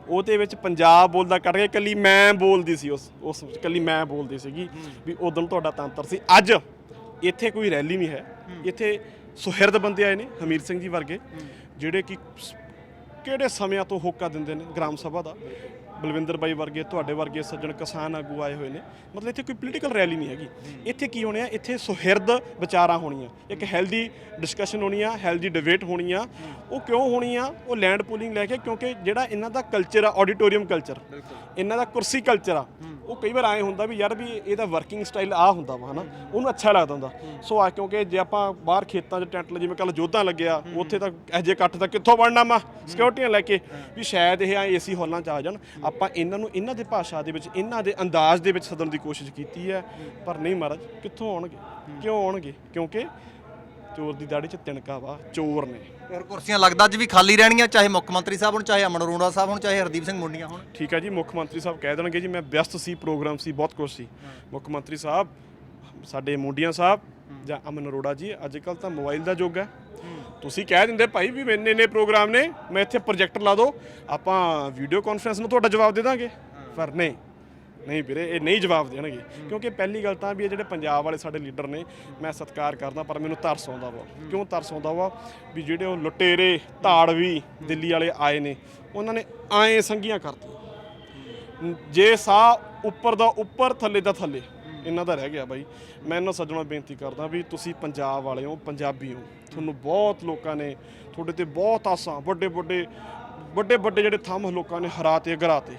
Speaker 1: ਉਹਦੇ ਵਿੱਚ ਪੰਜਾਬ ਬੋਲਦਾ ਕੱਢ ਕੇ ਕੱਲੀ ਮੈਂ ਬੋਲਦੀ ਸੀ ਉਸ ਉਸ ਵਿੱਚ ਕੱਲੀ ਮੈਂ ਬੋਲਦੀ ਸੀਗੀ ਵੀ ਉਦੋਂ ਤੁਹਾਡਾ ਤੰਤਰ ਸੀ। ਅੱਜ ਇੱਥੇ ਕੋਈ ਰੈਲੀ ਨਹੀਂ ਹੈ। ਇੱਥੇ ਸੁਹਿਰਦ ਬੰਦੇ ਆਏ ਨੇ ਹਮੀਰ ਸਿੰਘ ਜੀ ਵਰਗੇ ਜਿਹੜੇ ਕਿ ਕਿਹੜੇ ਸਮਿਆਂ ਤੋਂ ਹੋਕਾ ਦਿੰਦੇ ਨੇ ਗ੍ਰਾਮ ਸਭਾ ਦਾ? ਬਲਵਿੰਦਰ ਬਾਈ ਵਰਗੇ ਤੁਹਾਡੇ ਵਰਗੇ ਸੱਜਣ ਕਿਸਾਨ ਆਗੂ ਆਏ ਹੋਏ ਨੇ। ਮਤਲਬ ਇੱਥੇ ਕੋਈ ਪੋਲੀਟੀਕਲ ਰੈਲੀ ਨਹੀਂ ਹੈਗੀ। ਇੱਥੇ ਕੀ ਹੋਣਿਆ ਇੱਥੇ ਸੁਹਿਰਦ ਵਿਚਾਰਾਂ ਹੋਣੀਆਂ। ਇੱਕ ਹੈਲਦੀ ਡਿਸਕਸ਼ਨ ਹੋਣੀ ਆ ਹੈਲਦੀ ਡਿਬੇਟ ਹੋਣੀ ਆ। ਉਹ ਕਿਉਂ ਹੋਣੀ ਆ? ਉਹ ਲੈਂਡ ਪੂਲਿੰਗ ਲੈ ਕੇ ਕਿਉਂਕਿ ਜਿਹੜਾ ਇਹਨਾਂ ਦਾ ਕਲਚਰ ਆ ਆਡੀਟੋਰੀਅਮ ਕਲਚਰ ਇਹਨਾਂ ਦਾ ਕੁਰਸੀ ਕਲਚਰ ਆ। ਉਹ ਕਈ ਵਾਰ ਐ ਹੁੰਦਾ ਵੀ ਯਾਰ ਵੀ ਇਹਦਾ ਵਰਕਿੰਗ ਸਟਾਈਲ ਆ ਹੁੰਦਾ ਵਾ ਹਨਾ? ਉਹਨੂੰ ਅੱਛਾ ਲੱਗਦਾ ਹੁੰਦਾ। ਸੋ ਆ ਕਿਉਂਕਿ ਜੇ ਆਪਾਂ ਬਾਹਰ ਖੇਤਾਂ 'ਚ ਟੈਂਟ ਜਿਵੇਂ ਕੱਲ ਜੋਧਾਂ ਲੱਗਿਆ ਉੱਥੇ ਤਾਂ ਜਿਹੇ ਇਕੱਠ ਤਾਂ ਕਿੱਥੋਂ ਬਣਨਾ ਮਾ ਸਿਕਿਉਰਟੀਆਂ ਲੈ ਕੇ। ਵੀ ਸ਼ਾਇਦ ਇਹ ਏਸੀ ਹਾਲਾਂ 'ਚ ਆ ਜਾਣ। ਆਪਾਂ ਇਹਨਾਂ ਨੂੰ ਇਹਨਾਂ ਦੇ ਭਾਸ਼ਾ ਦੇ ਵਿੱਚ ਇਹਨਾਂ ਦੇ ਅੰਦਾਜ਼ ਦੇ ਵਿੱਚ ਸੱਦਣ ਦੀ ਕੋਸ਼ਿਸ਼ ਕੀਤੀ ਹੈ। ਪਰ ਨਹੀਂ ਮਹਾਰਾਜ ਕਿੱਥੋਂ ਆਉਣਗੇ? ਕਿਉਂ ਆਉਣਗੇ? ਕਿਉਂਕਿ ਚੋਰ ਦੀ ਦਾੜੀ 'ਚ ਤਿਣਕਾ ਵਾ ਚੋਰ ਨੇ।
Speaker 2: ਹੋਰ ਕੁਰਸੀਆਂ ਲੱਗਦਾ ਅੱਜ ਵੀ ਖਾਲੀ ਰਹਿਣਗੀਆਂ ਚਾਹੇ ਮੁੱਖ ਮੰਤਰੀ ਸਾਹਿਬ ਹੋਣ ਚਾਹੇ ਅਮਨ ਅਰੋੜਾ ਸਾਹਿਬ ਹੋਣ ਚਾਹੇ ਹਰਦੀਪ ਸਿੰਘ ਮੁੰਡੀਆਂ ਹੋਣ।
Speaker 1: ਠੀਕ ਹੈ ਜੀ ਮੁੱਖ ਮੰਤਰੀ ਸਾਹਿਬ ਕਹਿ ਦੇਣਗੇ ਜੀ ਮੈਂ ਵਿਅਸਤ ਸੀ ਪ੍ਰੋਗਰਾਮ ਸੀ ਬਹੁਤ ਕੁਝ ਸੀ। ਮੁੱਖ ਮੰਤਰੀ ਸਾਹਿਬ ਸਾਡੇ ਮੁੰਡੀਆਂ ਸਾਹਿਬ ਜਾਂ ਅਮਨ ਅਰੋੜਾ ਜੀ ਅੱਜ ਕੱਲ ਤਾਂ ਮੋਬਾਈਲ ਦਾ ਯੁੱਗ ਹੈ। ਤੁਸੀਂ ਕਹਿ ਦਿੰਦੇ ਭਾਈ ਵੀ ਇੰਨੇ ਇੰਨੇ ਪ੍ਰੋਗਰਾਮ ਨੇ, ਮੈਂ ਇੱਥੇ ਪ੍ਰੋਜੈਕਟਰ ਲਾ ਦਿਓ ਆਪਾਂ ਵੀਡੀਓ ਕਾਨਫਰੰਸ ਨੂੰ ਤੁਹਾਡਾ ਜਵਾਬ ਦੇ ਦਾਂਗੇ। ਪਰ ਨਹੀਂ ਨਹੀਂ ਵੀਰੇ, ਇਹ ਨਹੀਂ ਜਵਾਬ ਦੇਣਗੇ। ਕਿਉਂਕਿ ਪਹਿਲੀ ਗੱਲ ਤਾਂ ਵੀ ਇਹ ਜਿਹੜੇ ਪੰਜਾਬ ਵਾਲੇ ਸਾਡੇ ਲੀਡਰ ਨੇ, ਮੈਂ ਸਤਿਕਾਰ ਕਰਦਾ, ਪਰ ਮੈਨੂੰ ਤਰਸ ਆਉਂਦਾ ਵਾ। ਕਿਉਂ ਤਰਸ ਆਉਂਦਾ ਵਾ? ਵੀ ਜਿਹੜੇ ਉਹ ਲੁਟੇਰੇ, ਧਾੜਵੀ ਦਿੱਲੀ ਵਾਲੇ ਆਏ ਨੇ, ਉਹਨਾਂ ਨੇ ਆਏ ਸੰਗੀਆਂ ਕਰਤੀਆਂ। ਜੇ ਸਾਹ ਉੱਪਰ ਦਾ ਉੱਪਰ, ਥੱਲੇ ਦਾ ਥੱਲੇ। ਇਹਨਾਂ ਦਾ ਰਹਿ ਗਿਆ ਬਾਈ। ਮੈਂ ਇਹਨਾਂ ਸੱਜਣਾ ਬੇਨਤੀ ਕਰਦਾ ਵੀ ਤੁਸੀਂ ਪੰਜਾਬ ਵਾਲੇ ਹੋ, ਪੰਜਾਬੀ ਹੋ। ਤੁਹਾਨੂੰ ਬਹੁਤ ਲੋਕਾਂ ਨੇ ਤੁਹਾਡੇ ਤੇ ਬਹੁਤ ਆਸਾਂ, ਵੱਡੇ ਵੱਡੇ ਵੱਡੇ ਵੱਡੇ ਜਿਹੜੇ ਥੰਮ ਲੋਕਾਂ ਨੇ ਹਰਾਤੇ ਗਰਾਤੇ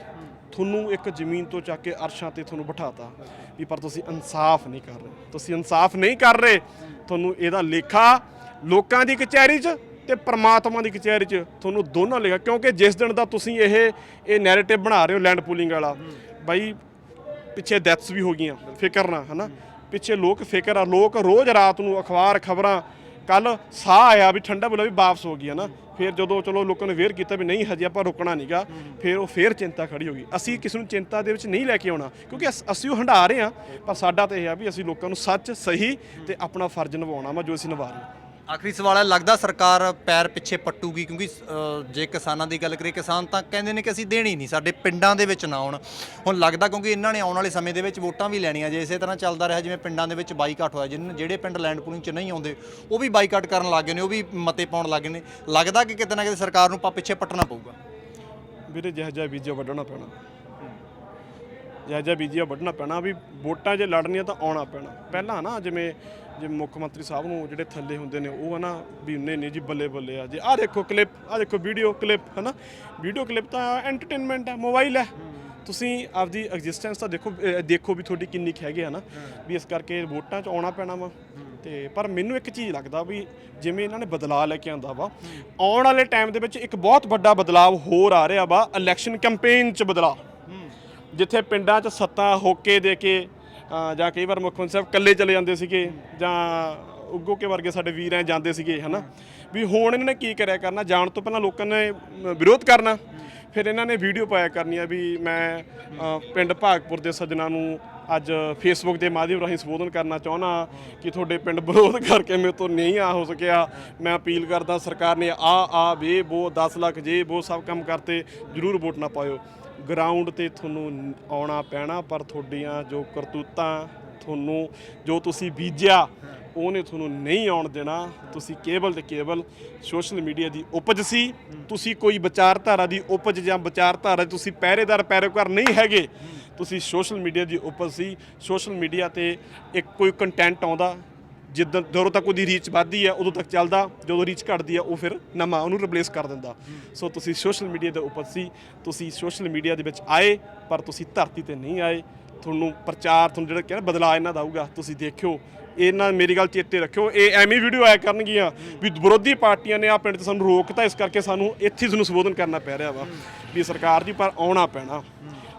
Speaker 1: ਤੁਹਾਨੂੰ ਇੱਕ ਜ਼ਮੀਨ ਤੋਂ ਚੱਕ ਕੇ ਅਰਸ਼ਾਂ ਤੇ ਤੁਹਾਨੂੰ ਬਿਠਾਤਾ ਵੀ ਪਰ ਤੁਸੀਂ ਇਨਸਾਫ ਨਹੀਂ ਕਰ ਰਹੇ। ਤੁਸੀਂ ਇਨਸਾਫ ਨਹੀਂ ਕਰ ਰਹੇ, ਤੁਹਾਨੂੰ ਇਹਦਾ ਲੇਖਾ ਲੋਕਾਂ ਦੀ ਕਚਹਿਰੀ 'ਚ ਤੇ ਪਰਮਾਤਮਾ ਦੀ ਕਚਹਿਰੀ 'ਚ ਤੁਹਾਨੂੰ ਦੋਨਾਂ ਲੇਖਾ, ਕਿਉਂਕਿ ਜਿਸ ਦਿਨ ਦਾ ਤੁਸੀਂ ਇਹ ਇਹ ਨੈਰੇਟਿਵ ਬਣਾ ਰਹੇ ਹੋ ਲੈਂਡ ਪੂਲਿੰਗ ਵਾਲਾ, ਬਾਈ ਪਿੱਛੇ ਡੈਥਸ ਵੀ ਹੋ ਗਈਆਂ, ਫਿਕਰ ਨਾ, ਹਨਾ? ਪਿੱਛੇ ਲੋਕ ਫਿਕਰ ਆ, ਲੋਕ ਰੋਜ਼ ਰਾਤ ਨੂੰ ਅਖਬਾਰ, ਖਬਰਾਂ ਕੱਲ ਸਾਹ ਆਇਆ ਵੀ ਠੰਡਾ ਬੁਲਾ ਵੀ ਵਾਪਸ ਹੋ ਗਈ ਨਾ। ਫਿਰ ਜਦੋਂ ਚਲੋ ਲੋਕਾਂ ਨੇ ਵੇਅਰ ਕੀਤਾ ਵੀ ਨਹੀਂ, ਹਜੇ ਆਪਾਂ ਰੁਕਣਾ ਨਹੀਂਗਾ ਫਿਰ ਉਹ ਫੇਰ ਚਿੰਤਾ ਖੜੀ ਹੋ ਗਈ। ਅਸੀਂ ਕਿਸੇ ਨੂੰ ਚਿੰਤਾ ਦੇ ਵਿੱਚ ਨਹੀਂ ਲੈ ਕੇ ਆਉਣਾ, ਕਿਉਂਕਿ ਅਸ- ਅਸੀਂ ਉਹ ਹੰਢਾ ਰਹੇ ਹਾਂ ਪਰ ਸਾਡਾ ਤਾਂ ਇਹ ਆ ਵੀ ਅਸੀਂ ਲੋਕਾਂ ਨੂੰ ਸੱਚ, ਸਹੀ ਤੇ ਆਪਣਾ ਫਰਜ਼ ਨਿਭਾਉਣਾ ਵਾ ਜੋ ਅਸੀਂ ਨਿਭਾ ਰਹੇ ਹਾਂ
Speaker 2: ਆਖਰੀ ਸਵਾਲ ਹੈ ਲੱਗਦਾ ਸਰਕਾਰ ਪੈਰ ਪਿੱਛੇ ਪੱਟੂਗੀ? ਕਿਉਂਕਿ ਅ, ਜੇ ਕਿਸਾਨਾਂ ਦੀ ਗੱਲ ਕਰੀਏ ਕਿਸਾਨ ਤਾਂ ਕਹਿੰਦੇ ਨੇ ਕਿ ਅਸੀਂ ਦੇਣੀ ਨਹੀਂ ਸਾਡੇ ਪਿੰਡਾਂ ਦੇ ਵਿੱਚ ਨਾ ਆਉਣ। ਹੁਣ ਲੱਗਦਾ ਕਿਉਂਕਿ ਇਹਨਾਂ ਨੇ ਆਉਣ ਵਾਲੇ ਸਮੇਂ ਦੇ ਵਿੱਚ ਵੋਟਾਂ ਵੀ ਲੈਣੀਆਂ ਜੇ ਇਸੇ ਤਰ੍ਹਾਂ ਚੱਲਦਾ ਰਿਹਾ ਜਿਵੇਂ ਪਿੰਡਾਂ ਦੇ ਵਿੱਚ ਬਾਈਕਾਟ ਹੋਇਆ ਜਿਨ ਜਿਹੜੇ ਪਿੰਡ ਲੈਂਡ ਪੂਲਿੰਗ 'ਚ ਨਹੀਂ ਆਉਂਦੇ ਉਹ ਵੀ ਬਾਈਕਾਟ ਕਰਨ ਲੱਗ ਗਏ ਨੇ ਉਹ ਵੀ ਮਤੇ ਪਾਉਣ ਲੱਗ ਗਏ ਨੇ। ਲੱਗਦਾ ਕਿ ਕਿਤੇ ਨਾ ਕਿਤੇ ਸਰਕਾਰ ਨੂੰ ਪਾ ਪਿੱਛੇ ਪੱਟਣਾ ਪਊਗਾ?
Speaker 1: ਵੀਰੇ ਜਿਹੋ ਜਿਹਾ ਬੀਜਿਆ ਵੱਢਣਾ ਪੈਣਾ। ਜਿਹੋ ਜਿਹਾ ਬੀਜਿਆ ਵੱਢਣਾ ਪੈਣਾ ਵੀ ਵੋਟਾਂ ਜੇ ਲੜਨੀਆਂ ਤਾਂ ਆਉਣਾ ਪੈਣਾ। ਪਹਿਲਾਂ ਨਾ ਜਿਵੇਂ ਜਿਵੇਂ ਮੁੱਖ ਮੰਤਰੀ ਸਾਹਿਬ ਨੂੰ ਜਿਹੜੇ ਥੱਲੇ ਹੁੰਦੇ ਨੇ ਉਹ ਹਨਾ ਵੀ ਨਹੀਂ ਨਹੀਂ ਜੀ ਬੱਲੇ ਬੱਲੇ ਆ ਜੇ। ਆਹ ਦੇਖੋ ਕਲਿੱਪ ਆਹ ਦੇਖੋ ਵੀਡੀਓ ਕਲਿੱਪ ਹਨਾ? ਵੀਡੀਓ ਕਲਿੱਪ ਤਾਂ ਐਂਟਰਟੇਨਮੈਂਟ ਹੈ ਮੋਬਾਈਲ ਹੈ। ਤੁਸੀਂ ਆਪਦੀ ਐਗਜ਼ਿਸਟੈਂਸ ਤਾਂ ਦੇਖੋ ਦੇਖੋ ਵੀ ਤੁਹਾਡੀ ਕਿੰਨੀ ਕੁ ਹੈਗੀ ਹੈ। ਨਾ ਵੀ ਇਸ ਕਰਕੇ ਵੋਟਾਂ 'ਚ ਆਉਣਾ ਪੈਣਾ ਵਾ। ਤੇ ਪਰ ਮੈਨੂੰ ਇੱਕ ਚੀਜ਼ ਲੱਗਦਾ ਵੀ ਜਿਵੇਂ ਇਹਨਾਂ ਨੇ ਬਦਲਾਅ ਲੈ ਕੇ ਆਂਦਾ ਵਾ ਆਉਣ ਵਾਲੇ ਟਾਈਮ ਦੇ ਵਿੱਚ ਇੱਕ ਬਹੁਤ ਵੱਡਾ ਬਦਲਾਅ ਹੋਰ ਆ ਰਿਹਾ ਵਾ ਇਲੈਕਸ਼ਨ ਕੈਂਪੇਨ 'ਚ ਬਦਲਾਅ। ਜਿੱਥੇ ਪਿੰਡਾਂ 'ਚ ਸੱਤਾ ਹੋਕੇ ਦੇ ਕੇ ਜਾਂ ਕਈ ਵਾਰ ਮੁੱਖ ਮੰਤਰੀ ਸਾਹਿਬ ਇਕੱਲੇ ਚਲੇ ਜਾਂਦੇ ਸੀਗੇ, ਜਾਂ ਉੱਗੋ ਕੇ ਵਰਗੇ ਸਾਡੇ ਵੀਰ ਐ ਜਾਂਦੇ ਸੀਗੇ, ਹਨਾ? ਵੀ ਹੁਣ ਇਹਨਾਂ ਨੇ ਕੀ ਕਰਿਆ ਕਰਨਾ? ਜਾਣ ਤੋਂ ਪਹਿਲਾਂ ਲੋਕਾਂ ਨੇ ਵਿਰੋਧ ਕਰਨਾ। ਫਿਰ ਇਹਨਾਂ ਨੇ ਵੀਡੀਓ ਪਾਇਆ ਕਰਨੀ ਆ ਵੀ ਮੈਂ ਪਿੰਡ ਭਾਗਪੁਰ ਦੇ ਸੱਜਣਾ ਨੂੰ ਅੱਜ ਫੇਸਬੁੱਕ ਦੇ ਮਾਧਿਅਮ ਰਾਹੀਂ ਸੰਬੋਧਨ ਕਰਨਾ ਚਾਹੁੰਦਾ ਕਿ ਤੁਹਾਡੇ ਪਿੰਡ ਵਿਰੋਧ ਕਰਕੇ ਮੇਰੇ ਤੋਂ ਨਹੀਂ ਆ ਹੋ ਸਕਿਆ। ਮੈਂ ਅਪੀਲ ਕਰਦਾ ਸਰਕਾਰ ਨੇ ਆ ਆ, ਵੇ, ਬੋ 10 ਲੱਖ ਜੇ, ਬੋ ਸਭ ਕੰਮ ਕਰਤੇ, ਜਰੂਰ ਵੋਟ ਨਾ ਪਾਇਓ। ਗਰਾਊਂਡ ਤੇ ਤੁਹਾਨੂੰ ਆਉਣਾ ਪੈਣਾ, ਪਰ ਤੁਹਾਡੀਆਂ ਜੋ ਕਰਤੂਤਾਂ ਤੁਹਾਨੂੰ, ਜੋ ਤੁਸੀਂ ਬੀਜਿਆ, ਉਹਨੇ ਤੁਹਾਨੂੰ ਨਹੀਂ ਆਉਣ ਦੇਣਾ। ਤੁਸੀਂ ਕੇਵਲ ਤੇ ਕੇਵਲ ਸੋਸ਼ਲ ਮੀਡੀਆ ਦੀ ਉਪਜ ਸੀ। ਤੁਸੀਂ ਕੋਈ ਵਿਚਾਰਧਾਰਾ ਦੀ ਉਪਜ ਜਾਂ ਵਿਚਾਰਧਾਰਾ ਤੁਸੀਂ ਪਹਿਰੇਦਾਰ ਪੈਰੋਕਾਰ ਨਹੀਂ ਹੈਗੇ। ਤੁਸੀਂ ਸੋਸ਼ਲ ਮੀਡੀਆ ਦੀ ਉੱਪਰ ਸੀ, ਸੋਸ਼ਲ ਮੀਡੀਆ ਤੇ ਇੱਕ ਕੋਈ ਕੰਟੈਂਟ ਆਉਂਦਾ, ਜਿੱਦਾਂ ਜਦੋਂ ਤੱਕ ਉਹਦੀ ਰੀਚ ਵੱਧਦੀ ਹੈ ਉਦੋਂ ਤੱਕ ਚੱਲਦਾ, ਜਦੋਂ ਰੀਚ ਘਟਦੀ ਆ, ਉਹ ਫਿਰ ਨਵਾਂ ਉਹਨੂੰ ਰਿਪਲੇਸ ਕਰ ਦਿੰਦਾ। ਸੋ ਤੁਸੀਂ ਸੋਸ਼ਲ ਮੀਡੀਆ ਦੇ ਉੱਪਰ ਸੀ, ਤੁਸੀਂ ਸੋਸ਼ਲ ਮੀਡੀਆ ਦੇ ਵਿੱਚ ਆਏ, ਪਰ ਤੁਸੀਂ ਧਰਤੀ ਤੇ ਨਹੀਂ ਆਏ। ਤੁਹਾਨੂੰ ਪ੍ਰਚਾਰ, ਤੁਹਾਨੂੰ ਜਿਹੜਾ ਕਹਿੰਦਾ ਬਦਲਾਅ ਇਹਨਾਂ ਦਾ ਆਊਗਾ, ਤੁਸੀਂ ਦੇਖਿਓ। ਇਹਨਾਂ ਮੇਰੀ ਗੱਲ ਚੇਤੇ ਰੱਖਿਓ, ਇਹ ਐਵੇਂ ਵੀਡੀਓ ਆਇਆ ਕਰਨਗੀਆਂ ਵੀ ਵਿਰੋਧੀ ਪਾਰਟੀਆਂ ਨੇ ਆ ਪਿੰਡ 'ਤੇ ਸਾਨੂੰ ਰੋਕਤਾ, ਇਸ ਕਰਕੇ ਸਾਨੂੰ ਇੱਥੇ ਤੁਹਾਨੂੰ ਸੰਬੋਧਨ ਕਰਨਾ ਪੈ ਰਿਹਾ ਵਾ। ਵੀ ਸਰਕਾਰ ਜੀ, ਪਰ ਆਉਣਾ ਪੈਣਾ।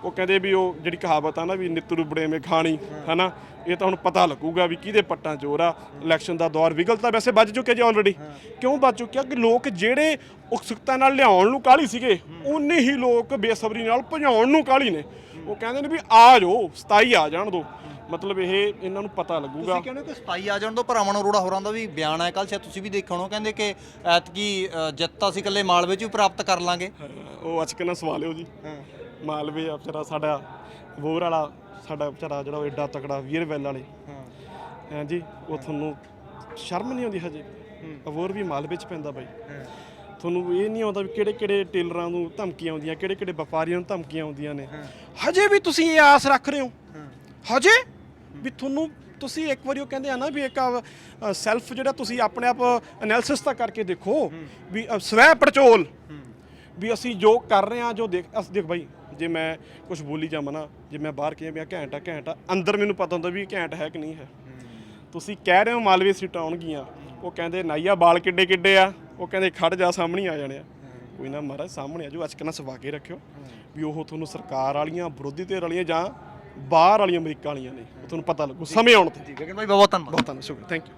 Speaker 1: ਉਹ ਕਹਿੰਦੇ ਵੀ ਉਹ ਜਿਹੜੀ ਕਹਾਵਤ ਆ ਨਾ ਵੀ ਨਿੱਤ ਰੁਬੜੇ ਮੇ ਖਾਣੀ, ਹਨਾ, ਇਹ ਤਾਂ ਹੁਣ ਪਤਾ ਲੱਗੂਗਾ ਵੀ ਕਿਹਦੇ ਪੱਟਾਂ ਚੋਰ ਆ। ਇਲੈਕਸ਼ਨ ਦਾ ਦੌਰ ਵਿਗਲ ਤਾਂ ਵੈਸੇ ਵੱਜ ਚੁੱਕਿਆ ਜੀ ਆਲਰੇਡੀ ਕਿਉਂ ਵੱਜ ਚੁੱਕਿਆ? ਕਿ ਲੋਕ ਜਿਹੜੇ ਉਕਸੁਕਤਾ ਨਾਲ ਲਿਆਉਣ ਨੂੰ ਕਾਹਲੀ ਸੀਗੇ, ਉਨੇ ਹੀ ਲੋਕ ਬੇਸਬਰੀ ਨਾਲ ਭਜਾਉਣ ਨੂੰ ਕਾਹਲੀ ਨੇ। ਉਹ ਕਹਿੰਦੇ ਨੇ ਵੀ ਆ ਜਾਓ 27 ਆ ਜਾਣ ਦੋ। ਮਤਲਬ ਇਹ ਇਹਨਾਂ ਨੂੰ ਪਤਾ ਲੱਗੂਗਾ।
Speaker 2: ਤੁਸੀਂ ਕਹਿੰਦੇ ਕਿ ਸਪਾਈ ਆ ਜਾਣ ਤੋਂ ਅਮਨ ਅਰੋੜਾ ਹੋਰਾਂ ਦਾ ਵੀ ਬਿਆਨ ਆਇਆ ਕੱਲ ਸ਼ਾਇਦ ਤੁਸੀਂ ਵੀ ਦੇਖਿਆ ਹੋਣਾ ਕਹਿੰਦੇ ਕਿ ਐਤਕੀ ਜਿੱਤ ਅਸੀਂ ਇਕੱਲੇ ਮਾਲਵੇ 'ਚ ਵੀ ਪ੍ਰਾਪਤ ਕਰ ਲਾਂਗੇ।
Speaker 1: ਉਹ ਅੱਜ ਕਿੰਨਾ ਸਵਾਲਿਓ ਜੀ। ਮਾਲਵੇ ਆ ਵਿਚਾਰਾ ਸਾਡਾ ਵੋਰ ਵਾਲਾ ਸਾਡਾ ਵਿਚਾਰਾ ਜਿਹੜਾ ਉਹ ਐਡਾ ਤਕੜਾ ਵੀਰ ਵੈਲ ਵਾਲੇ। ਹਾਂਜੀ ਉਹ ਤੁਹਾਨੂੰ ਸ਼ਰਮ ਨਹੀਂ ਆਉਂਦੀ ਹਜੇ? ਅਬੋਰ ਵੀ ਮਾਲਵੇ ਚ ਪੈਂਦਾ ਬਾਈ। ਤੁਹਾਨੂੰ ਇਹ ਨਹੀਂ ਆਉਂਦਾ ਵੀ ਕਿਹੜੇ ਕਿਹੜੇ ਟੇਲਰਾਂ ਨੂੰ ਧਮਕੀਆਂ ਆਉਂਦੀਆਂ ਕਿਹੜੇ ਕਿਹੜੇ ਵਪਾਰੀਆਂ ਨੂੰ ਧਮਕੀਆਂ ਆਉਂਦੀਆਂ ਨੇ। ਹਜੇ ਵੀ ਤੁਸੀਂ ਇਹ ਆਸ ਰੱਖ ਰਹੇ ਹੋ। ਹਜੇ? ਵੀ ਤੁਹਾਨੂੰ ਤੁਸੀਂ ਇੱਕ ਵਾਰੀ ਉਹ ਕਹਿੰਦੇ ਆ ਨਾ ਵੀ ਇੱਕ ਸੈਲਫ ਜਿਹੜਾ ਤੁਸੀਂ ਆਪਣੇ ਆਪ ਐਨਾਲਿਸਿਸ ਤਾਂ ਕਰਕੇ ਦੇਖੋ ਵੀ ਸਵੈ ਪੜਚੋਲ ਵੀ ਅਸੀਂ ਜੋ ਕਰ ਰਹੇ ਹਾਂ, ਜੋ ਦੇਖ, ਅਸ ਦੇਖ ਬਾਈ, ਜੇ ਮੈਂ ਕੁਝ ਬੋਲੀ ਜਾਵਾਂ ਨਾ, ਜੇ ਮੈਂ ਬਾਹਰ ਕਿਹਾ ਵੀ ਆ, ਘੈਂਟ ਆ ਘੈਂਟ ਆ, ਅੰਦਰ ਮੈਨੂੰ ਪਤਾ ਹੁੰਦਾ ਵੀ ਘੈਂਟ ਹੈ ਕਿ ਨਹੀਂ ਹੈ। ਤੁਸੀਂ ਕਹਿ ਰਹੇ ਹੋ ਮਾਲਵੇ ਸੀਟਾਂ ਆਉਣਗੀਆਂ, ਉਹ ਕਹਿੰਦੇ ਨਾਈਆ ਬਾਲ ਕਿੱਡੇ ਕਿੱਡੇ ਆ, ਉਹ ਕਹਿੰਦੇ ਖੜ ਜਾ, ਸਾਹਮਣੇ ਆ ਜਾਣੇ ਆ। ਕੋਈ ਨਾ ਮਹਾਰਾਜ, ਸਾਹਮਣੇ ਆ ਜੋ ਅੱਜ ਕਿੰਨਾ ਸਵਾ ਕੇ ਰੱਖਿਓ। ਵੀ ਉਹ ਤੁਹਾਨੂੰ ਸਰਕਾਰ ਵਾਲੀਆਂ, ਵਿਰੋਧੀ ਧਿਰ ਵਾਲੀਆਂ ਜਾਂ ਬਾਹਰ ਵਾਲੀਆਂ ਅਮਰੀਕਾ ਵਾਲੀਆਂ ਨੇ ਉਹ ਤੁਹਾਨੂੰ ਪਤਾ ਲੱਗੂ ਸਮੇਂ ਆਉਣ ਤੇ।
Speaker 2: ਗਗਨ ਭਾਈ ਬਹੁਤ ਧੰਨਵਾਦ।
Speaker 1: ਬਹੁਤ ਧੰਨਵਾਦ ਸ਼ੁਕਰੀਆ ਥੈਂਕ ਯੂ